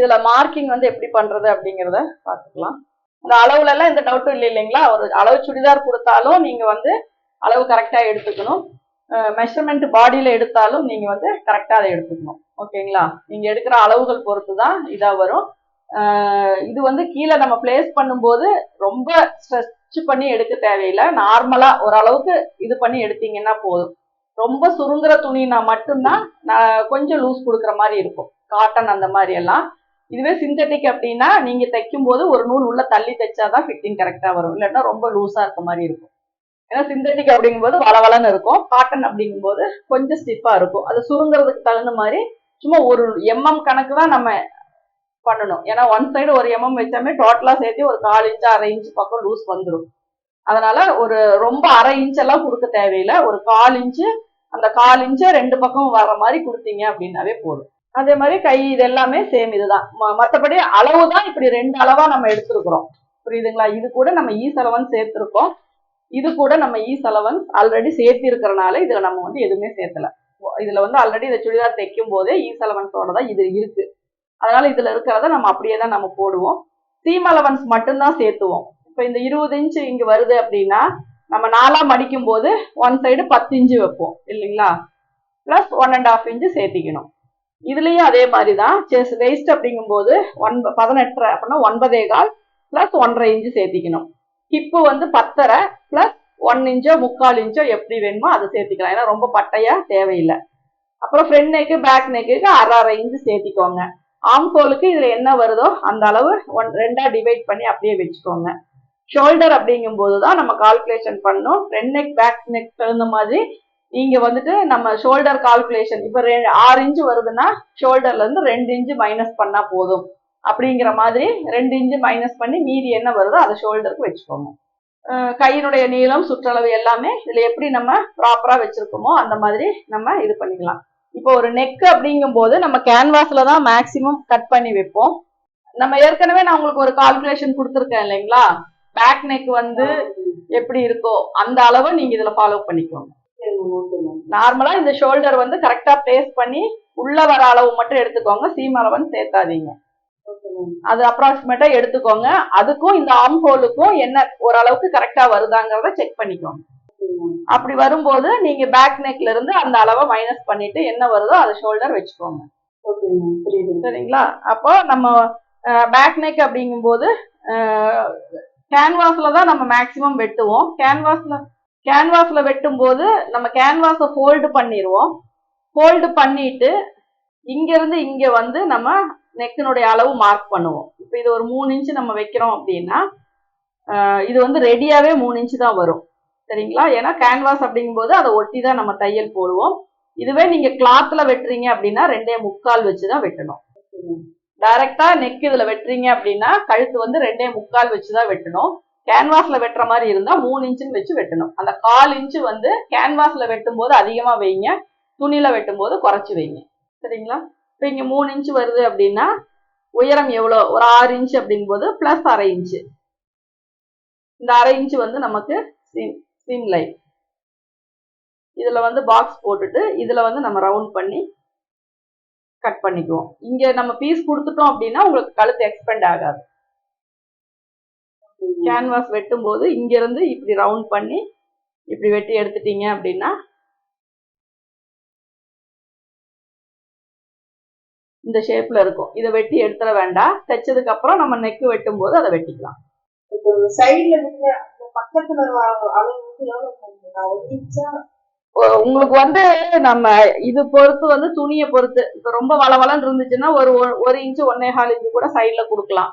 இதுல மார்க்கிங் வந்து எப்படி பண்றது அப்படிங்கறத பாத்துக்கலாம் இந்த அளவுல எல்லாம் எந்த டவுட்டும் இல்லை இல்லைங்களா? ஒரு அளவு சுடிதார் கொடுத்தாலும் நீங்க வந்து அளவு கரெக்டா எடுத்துக்கணும். மெஷர்மெண்ட் பாடியில எடுத்தாலும் நீங்க வந்து கரெக்டா அதை எடுத்துக்கணும். ஓகேங்களா? நீங்க எடுக்கிற அளவுகள் பொறுத்து தான் இதா வரும். இது வந்து கீழே நம்ம பிளேஸ் பண்ணும்போது ரொம்ப ஸ்ட்ரெச் பண்ணி எடுக்க தேவையில்லை. நார்மலா ஓரளவுக்கு இது பண்ணி எடுத்தீங்கன்னா போதும். ரொம்ப சுருங்குற துணினா மட்டும்தான் நான் கொஞ்சம் லூஸ் கொடுக்குற மாதிரி இருக்கும். காட்டன் அந்த மாதிரி எல்லாம். இதுவே சிந்தட்டிக் அப்படின்னா நீங்க தைக்கும் போது ஒரு நூல் உள்ள தள்ளி தைச்சாதான் ஃபிட்டிங் கரெக்டா வரும். இல்லைன்னா ரொம்ப லூஸா இருக்க மாதிரி இருக்கும். ஏன்னா சிந்தட்டிக் அப்படிங்கும்போது வளவலன்னு இருக்கும். காட்டன் அப்படிங்கும்போது கொஞ்சம் ஸ்டிஃபா இருக்கும். அது சுருங்குறதுக்கு தகுந்த மாதிரி சும்மா ஒரு எம்எம் கணக்கு தான் நம்ம பண்ணணும். ஏன்னா ஒன் சைடு ஒரு எம்எம் வச்சாமே டோட்டலா சேர்த்து ஒரு கால் இன்ச்சு அரை இன்ச்சு பக்கம் லூஸ் வந்துடும் அதனால ஒரு ரொம்ப அரை இன்ச் எல்லாம் கொடுக்க தேவையில்லை. ஒரு கால் இன்ச்சு அந்த கால் இன்ச்சு ரெண்டு பக்கம் வர மாதிரி கொடுத்தீங்க அப்படின்னாவே போதும். அதே மாதிரி கை இது எல்லாமே சேம் இதுதான். மற்றபடி அளவு தான் இப்படி ரெண்டு அளவா நம்ம எடுத்திருக்கிறோம். புரியுதுங்களா? இது கூட நம்ம ஈ செலவன் சேர்த்திருக்கோம். இது கூட நம்ம ஈ செலவன் ஆல்ரெடி சேர்த்தி இருக்கிறனால இதுல நம்ம வந்து எதுவுமே சேர்த்தல இதுல வந்து ஆல்ரெடி இந்த சுடிதார் தைக்கும் போதே ஈ செலவன்ஸோட தான் இது இருக்கு. அதனால இதுல இருக்கிறத நம்ம அப்படியே தான் நம்ம போடுவோம். சீம் அலவன்ஸ் மட்டும்தான் சேர்த்துவோம். இப்போ இந்த இருபது இன்ச்சு இங்க வருது அப்படின்னா நம்ம நாலா மடிக்கும் போது ஒன் சைடு பத்து இன்ச்சு வைப்போம். இல்லைங்களா? Plus one and half inch சேர்த்திக்கணும். இதுலயும் அதே மாதிரி தான் செஸ் வேஸ்ட் அப்படிங்கும்போது ஒன்ப பதினெட்டரை அப்படின்னா ஒன்பதே கால் ப்ளஸ் ஒன்றரை இன்ச்சு சேர்த்திக்கணும். ஹிப்பு வந்து பத்தரை ப்ளஸ் ஒன் இன்ச்சோ முக்கால் இன்ச்சோ எப்படி வேணுமோ அதை சேர்த்திக்கலாம். ஏன்னா ரொம்ப பட்டையா தேவையில்லை. அப்புறம் ஃப்ரண்ட் நெக்கு பேக் நெக்குக்கு அரை அரை இன்ச்சு சேர்த்திக்கோங்க. ஆம்கோலுக்கு இதுல என்ன வருதோ அந்த அளவு ஒன் ரெண்டா டிவைட் பண்ணி அப்படியே வச்சுக்கோங்க. ஷோல்டர் அப்படிங்கும்போது தான் நம்ம கால்குலேஷன் பண்ணணும் ஃப்ரண்ட் நெக் பேக் நெக் தகுந்த மாதிரி இங்க வந்துட்டு நம்ம ஷோல்டர் கால்குலேஷன் இப்போ ஆறு இன்ச்சு வருதுன்னா ஷோல்டர்ல இருந்து ரெண்டு இன்ச்சு மைனஸ் பண்ணா போதும். அப்படிங்கிற மாதிரி ரெண்டு இன்ச்சு மைனஸ் பண்ணி மீதி என்ன வருதோ அதை ஷோல்டருக்கு வச்சுக்கோங்க. கையினுடைய நீளம் சுற்றளவு எல்லாமே இதுல எப்படி நம்ம ப்ராப்பரா வச்சிருக்கோமோ அந்த மாதிரி நம்ம இது பண்ணிக்கலாம். இப்போ ஒரு நெக் அப்படிங்கும்போது நம்ம கேன்வாஸ்ல தான் மேக்சிமம் கட் பண்ணி வைப்போம். நம்ம ஏற்கனவே நான் உங்களுக்கு ஒரு கால்குலேஷன் கொடுத்துருக்கேன் இல்லைங்களா? பேக் நெக் வந்து எப்படி இருக்கோ அந்த அளவு நீங்க இதுல ஃபாலோ பண்ணிக்கோங்க. நார்மலா இந்த ஷோல்டர் வந்து கரெக்டா பிளேஸ் பண்ணி உள்ள வர அளவு மட்டும் எடுத்துக்கோங்க. சீம் அளவுன்னு சேர்த்தாதீங்க. அது அப்ராக்சிமேட்டா எடுத்துக்கோங்க. அதுக்கும் இந்த ஆம் ஹோலுக்கும் என்ன ஓரளவுக்கு கரெக்டா வருதாங்கிறத செக் பண்ணிக்கோங்க. அப்படி வரும்போது நீங்க பேக் நெக்ல இருந்து அந்த அளவை மைனஸ் பண்ணிட்டு என்ன வருதோ அதை ஷோல்டர் வச்சுக்கோங்க. சரிங்களா? அப்போ நம்ம பேக் நெக் அப்படிங்கும்போது கேன்வாஸ்ல தான் நம்ம மேக்சிமம் வெட்டுவோம். கேன்வாஸ்ல கேன்வாஸில் வெட்டும் போது நம்ம கேன்வாஸை ஃபோல்டு பண்ணிடுவோம் ஃபோல்டு பண்ணிட்டு இங்கேருந்து இங்கே வந்து நம்ம நெக்கினுடைய அளவு மார்க் பண்ணுவோம். இப்போ இது ஒரு மூணு இன்ச்சு நம்ம வைக்கிறோம் அப்படின்னா இது வந்து ரெடியாகவே மூணு இன்ச்சு தான் வரும். சரிங்களா? ஏன்னா கேன்வாஸ் அப்படிங்கும்போது அதை ஒட்டி தான் நம்ம தையல் போடுவோம். இதுவே நீங்கள் கிளாத்தில் வெட்டுறீங்க அப்படின்னா ரெண்டே முக்கால் வச்சு தான் வெட்டணும். டைரெக்டாக நெக் இதில் வெட்டுறீங்க அப்படின்னா கழுத்து வந்து ரெண்டே முக்கால் வச்சு தான் வெட்டணும். கேன்வாஸ்ல வெட்டுற மாதிரி இருந்தா மூணு இன்ச்சுன்னு வச்சு வெட்டணும். அந்த கால் இன்ச்சு வந்து கேன்வாஸ்ல வெட்டும் போது அதிகமா வைங்க. துணியில வெட்டும் போது குறைச்சு வைங்க. சரிங்களா? இப்போ இங்க மூணு இன்ச்சு வருது அப்படின்னா உயரம் எவ்வளோ? ஒரு ஆறு இன்ச்சு அப்படிங்கும்போது பிளஸ் அரை இன்ச்சு. இந்த அரை இன்ச்சு வந்து நமக்கு சீம் சீம் லைன் இதுல வந்து பாக்ஸ் போட்டுட்டு இதுல வந்து நம்ம ரவுண்ட் பண்ணி கட் பண்ணிக்குவோம். இங்க நம்ம பீஸ் கொடுத்துட்டோம் அப்படின்னா உங்களுக்கு கழுத்து எக்ஸ்பெண்ட் ஆகாது. கேன்வாஸ் வெட்டும் போது இங்க இருந்து இப்படி ரவுண்ட் பண்ணி இப்படி வெட்டி எடுத்துட்டீங்க அப்படின்னா இந்த ஷேப்ல இருக்கும். இதை வெட்டி எடுத்துட வேண்டாம். தைச்சதுக்கு அப்புறம் நம்ம நெக் வெட்டும் போது அதை வெட்டிக்கலாம். சைடுல பக்கத்துல உங்களுக்கு வந்து நம்ம இது பொறுத்து வந்து துணியை பொறுத்து. இப்போ ரொம்ப வளவளன்னு இருந்துச்சுன்னா ஒரு ஒரு இன்ச்சு ஒன்னே கால் இன்ச்சு கூட சைட்ல கொடுக்கலாம்.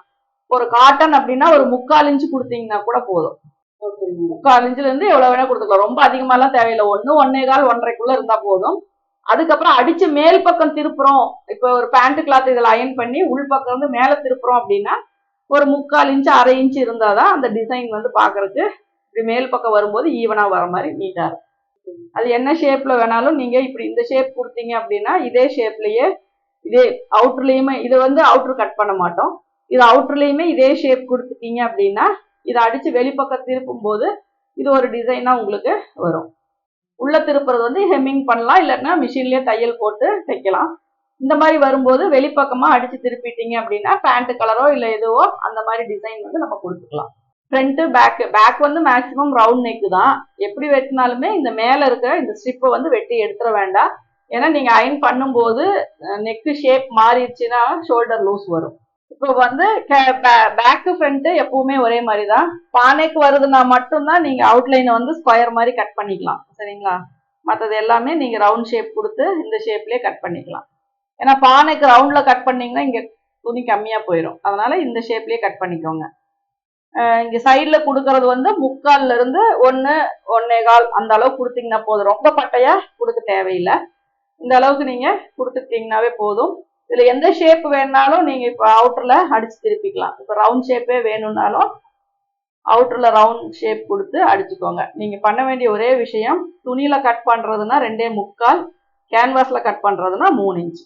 ஒரு காட்டன் அப்படின்னா ஒரு முக்கால் இன்ச்சு கொடுத்தீங்கன்னா கூட போதும். முக்கால் இன்ச்சுல இருந்து எவ்வளவு வேணா கொடுத்துக்கலாம். ரொம்ப அதிகமாலாம் தேவையில்லை. ஒண்ணு ஒன்னே கால் ஒன்றரைக்குள்ள இருந்தா போதும். அதுக்கப்புறம் அடிச்சு மேல் பக்கம் திருப்புறோம். இப்போ ஒரு பேண்ட் கிளாத் இதில் அயன் பண்ணி உள் பக்கம் வந்து மேலே திருப்புறோம் அப்படின்னா ஒரு முக்கால் இன்ச்சு அரை இன்ச்சு இருந்தாதான் அந்த டிசைன் வந்து பார்க்கறதுக்கு இப்படி மேல் பக்கம் வரும்போது ஈவனா வர மாதிரி நீட்டா இருக்கும். அது என்ன ஷேப்ல வேணாலும் நீங்க இப்படி இந்த ஷேப் கொடுத்தீங்க அப்படின்னா இதே ஷேப்லயே இதே அவுட்டர்லயுமே இது வந்து அவுட்டர் கட் பண்ண மாட்டோம். இது அவுட்டர்லேயுமே இதே ஷேப் கொடுத்துட்டீங்க அப்படின்னா இதை அடித்து வெளிப்பக்கம் திருப்பும் போது இது ஒரு டிசைனாக உங்களுக்கு வரும். உள்ளே திருப்புறது வந்து ஹெம்மிங் பண்ணலாம் இல்லைன்னா மிஷின்லேயே தையல் போட்டு தைக்கலாம். இந்த மாதிரி வரும்போது வெளிப்பக்கமாக அடித்து திருப்பிட்டீங்க அப்படின்னா பேண்ட் கலரோ இல்லை எதுவோ அந்த மாதிரி டிசைன் வந்து நம்ம கொடுத்துக்கலாம். ஃப்ரண்ட்டு பேக்கு பேக் வந்து மேக்ஸிமம் ரவுண்ட் நெக்கு தான். எப்படி வெட்டினாலுமே இந்த மேலே இருக்கிற இந்த ஸ்ட்ரிப்பை வந்து வெட்டி எடுத்துட வேண்டாம். ஏன்னா நீங்கள் அயன் பண்ணும்போது நெக்கு ஷேப் மாறிடுச்சுன்னா ஷோல்டர் லூஸ் வரும். இப்போ வந்து பேக்கு ஃப்ரண்ட் எப்பவுமே ஒரே மாதிரி தான் பானைக்கு வருதுன்னா மட்டும்தான் நீங்க அவுட்லைனை வந்து ஸ்கொயர் மாதிரி கட் பண்ணிக்கலாம். சரிங்களா? மற்றது எல்லாமே நீங்க ரவுண்ட் ஷேப் கொடுத்து இந்த ஷேப்லயே கட் பண்ணிக்கலாம். ஏன்னா பானைக்கு ரவுண்ட்ல கட் பண்ணீங்கன்னா இங்க துணி கம்மியா போயிடும் அதனால இந்த ஷேப்லயே கட் பண்ணிக்கோங்க. இங்கே இங்க சைட்ல கொடுக்கறது வந்து முக்கால்ல இருந்து ஒன்னு ஒன்னே கால் அந்த அளவுக்கு கொடுத்தீங்கன்னா போதும். ரொம்ப பட்டையா கொடுக்க தேவையில்லை. இந்த அளவுக்கு நீங்க கொடுத்துட்டீங்கன்னாவே போதும். இதுல எந்த ஷேப் வேணாலும் நீங்க இப்போ அவுட்டர்ல அடிச்சு திருப்பிக்கலாம். இப்போ ரவுண்ட் ஷேப்பே வேணும்னாலும் அவுட்டர்ல ரவுண்ட் ஷேப் கொடுத்து அடிச்சுக்கோங்க. நீங்க பண்ண வேண்டிய ஒரே விஷயம் துணியில கட் பண்றதுன்னா ரெண்டே முக்கால் கேன்வாஸ்ல கட் பண்றதுன்னா மூணு இன்ச்